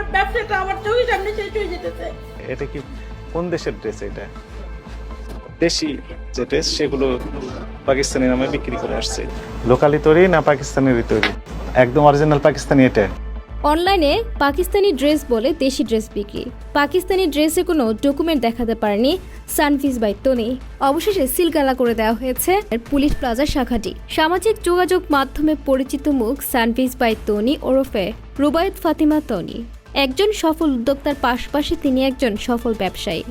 আমার ব্যবসাটা আমার চোখের সামনে শেষ হয়ে যেতেছে। এটা কি কোন দেশের ড্রেস এটা? দেশি যে ড্রেস সেগুলো পাকিস্তানি নামে বিক্রি করে আসছে। লোকালি তৈরি না পাকিস্তানেরই তৈরি? একদম অরিজিনাল পাকিস্তানি এটা। অনলাইনে পাকিস্তানি ড্রেস বলে দেশি ড্রেস বিক্রি। পাকিস্তানি ড্রেসে কোনো ডকুমেন্ট দেখাতে পারেনি সানফিস বাই তনি অবশেষে সিলগালা করে দেওয়া হয়েছে পুলিশ প্লাজা শাখাটি। সামাজিক যোগাযোগ মাধ্যমে পরিচিত মুখ সানফিস বাই তনি ওরফে রুবায়ত ফাতিমা তনি একজন সফল উদ্যোক্তার পাশাপাশি তিনি একজন সফল ব্যবসায়ী।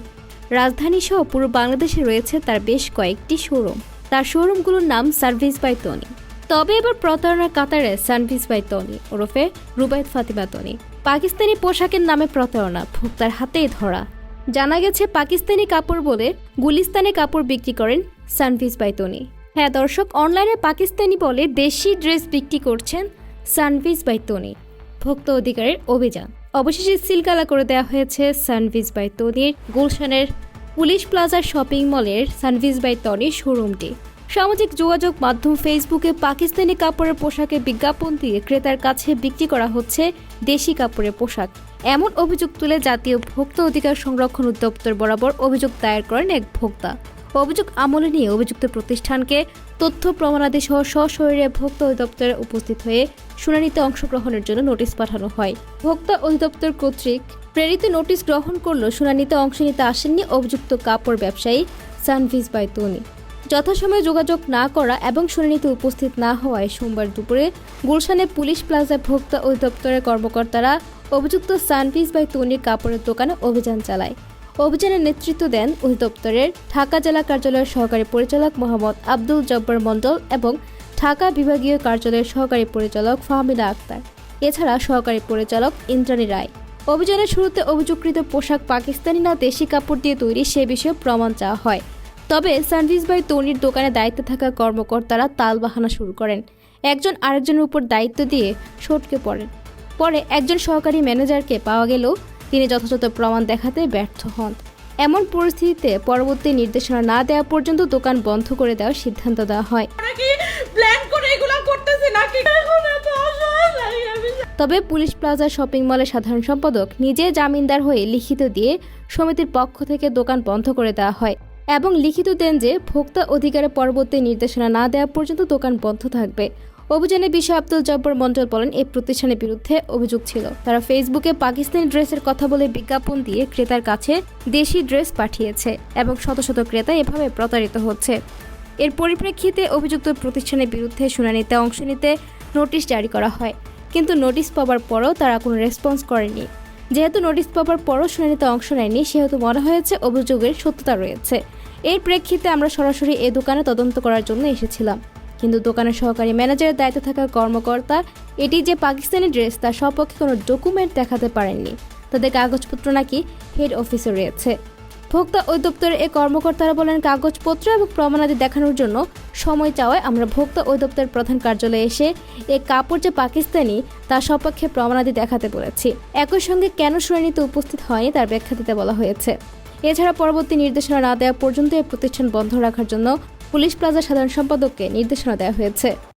রাজধানী সহ পুরো বাংলাদেশে রয়েছে তার বেশ কয়েকটি শোরুম। তার শোরুমগুলোর নাম সার্ভিস বাই তনি। তবে এবার প্রতারণার কাতারে সানভিস বাই তনি ওরফে রুবায়ত ফাতিমা তনি। পাকিস্তানি পোশাকের নামে প্রতারণা, ভোক্তার হাতেই ধরা। জানা গেছে, পাকিস্তানি কাপড় বলে গুলিস্তানে কাপড় বিক্রি করেন সানভিস বাই তনি। হ্যাঁ দর্শক, অনলাইনে পাকিস্তানি বলে দেশি ড্রেস বিক্রি করছেন সানভিস বাই তনি, ভোক্তা অধিকারের অভিযান। অবশেষে সিলগালা করে দেওয়া হয়েছে সানভিস বাই তনির, গুলশানের পুলিশ প্লাজা শপিং মলের সানভিস বাই তনির শোরুমটি। সামাজিক যোগাযোগ মাধ্যম ফেসবুকে পাকিস্তানি কাপড়ের পোশাকের বিজ্ঞাপন দিয়ে ক্রেতার কাছে বিক্রি করা হচ্ছে দেশি কাপড়ের পোশাক। এমন অভিযোগ তুলে জাতীয় ভোক্তা অধিকার সংরক্ষণ দপ্তর বরাবর অভিযোগ দায়ের করেন এক ভোক্তা। অভিযোগ আমলে নিয়ে অভিযুক্ত প্রতিষ্ঠানকে তথ্য প্রমাণাদি সহ সশরীরে ভোক্তা অধিদপ্তরে উপস্থিত হয়ে শুনানিতে অংশগ্রহণের জন্য নোটিশ পাঠানো হয়। ভোক্তা অধিদপ্তর কর্তৃক প্রেরিত নোটিশ গ্রহণ করলেও শুনানিতে অংশ নিতে আসেননি অভিযুক্ত কাপড় ব্যবসায়ী সানভিস বাই তনি যথাসময়ে যোগাযোগ না করা এবং শুনানিতে উপস্থিত না হওয়ায় সোমবার দুপুরে গুলশানে পুলিশ প্লাজা ভোক্তা অধিদপ্তরের কর্মকর্তারা অভিযুক্ত সানভিস বাই তনির কাপড়ের দোকানে অভিযান চালায়। অভিযানের নেতৃত্ব দেন অধিদপ্তরের ঢাকা জেলা কার্যালয়ের সহকারী পরিচালক মোহাম্মদ আব্দুল জব্বার মণ্ডল এবং ঢাকা বিভাগীয় কার্যালয়ের সহকারী পরিচালক ফাহমিদা আক্তার। এছাড়া সহকারী পরিচালক ইন্দ্রাণী রায়। অভিযানের শুরুতে অভিযোগকৃত পোশাক পাকিস্তানি না দেশি কাপড় দিয়ে তৈরি সে বিষয়ে প্রমাণ চাওয়া হয়। তবে সানভিস বাই তনির দোকানে দায়িত্বে থাকা কর্মকর্তারা তালবাহানা শুরু করেন। একজন আরেকজনের উপর দায়িত্ব দিয়ে সটকে পড়েন। পরে একজন সহকারী ম্যানেজারকে পাওয়া গেলেও তিনি যথাযথ প্রমাণ দেখাতে ব্যর্থ হন। এমন পরিস্থিতিতে পরবর্তী নির্দেশনা না দেওয়া পর্যন্ত দোকান বন্ধ করে দেওয়ার সিদ্ধান্ত দেওয়া হয়। তবে পুলিশ প্লাজা শপিং মলের সাধারণ সম্পাদক নিজে জামিনদার হয়ে লিখিত দিয়ে সমিতির পক্ষ থেকে দোকান বন্ধ করে দেওয়া হয় এবং লিখিত দেন যে ভোক্তা অধিকারে পরবর্তী নির্দেশনা না দেওয়া পর্যন্ত দোকান বন্ধ থাকবে। অভিযানে বিষয় আব্দুল জব্বর মন্ডল বলেন এই প্রতিষ্ঠানের বিরুদ্ধে অভিযোগ ছিল। তারা ফেসবুকে পাকিস্তানি ড্রেসের কথা বলে বিজ্ঞাপন দিয়ে ক্রেতার কাছে দেশি ড্রেস পাঠিয়েছে এবং শত শত ক্রেতা এভাবে প্রতারিত হচ্ছে। এর পরিপ্রেক্ষিতে অভিযুক্ত প্রতিষ্ঠানের বিরুদ্ধে শুনানিতে অংশ নিতে নোটিশ জারি করা হয়, কিন্তু নোটিশ পাওয়ার পরও তারা কোনো রেসপন্স করেনি। যেহেতু নোটিশ পাওয়ার পরও শুনানিতে অংশ নেয়নি, সেহেতু মনে হয়েছে অভিযোগের সত্যতা রয়েছে। এর প্রেক্ষিতে আমরা সরাসরি এ দোকানে তদন্ত করার জন্য এসেছিলাম। কিন্তু দোকানের সহকারী ম্যানেজারের দায়িত্বে থাকা কর্মকর্তা, এটি যে পাকিস্তানি ড্রেস তার সপক্ষে কোনো ডকুমেন্ট দেখাতে পারেননি। তাদের কাগজপত্র নাকি হেড অফিসে রয়েছে। ভোক্তা অধিদপ্তরের এই কর্মকর্তারা বলেন, কাগজপত্র এবং প্রমাণাদি দেখানোর জন্য সময় চাওয়ায় আমরা ভোক্তা অধিদপ্তরের প্রধান কার্যালয়ে এসে এই কাপড় যে পাকিস্তানি, তার সপক্ষে প্রমাণাদি দেখাতে বলেছি। একই সঙ্গে কেন শুনানিতে উপস্থিত হয়নি তার ব্যাখ্যা দিতে বলা হয়েছে। এছাড়া পরবর্তী নির্দেশনা না দেওয়া পর্যন্ত এই প্রতিষ্ঠান বন্ধ রাখার জন্য পুলিশ প্লাজা সাধারণ সম্পাদককে নির্দেশনা দেওয়া হয়েছে।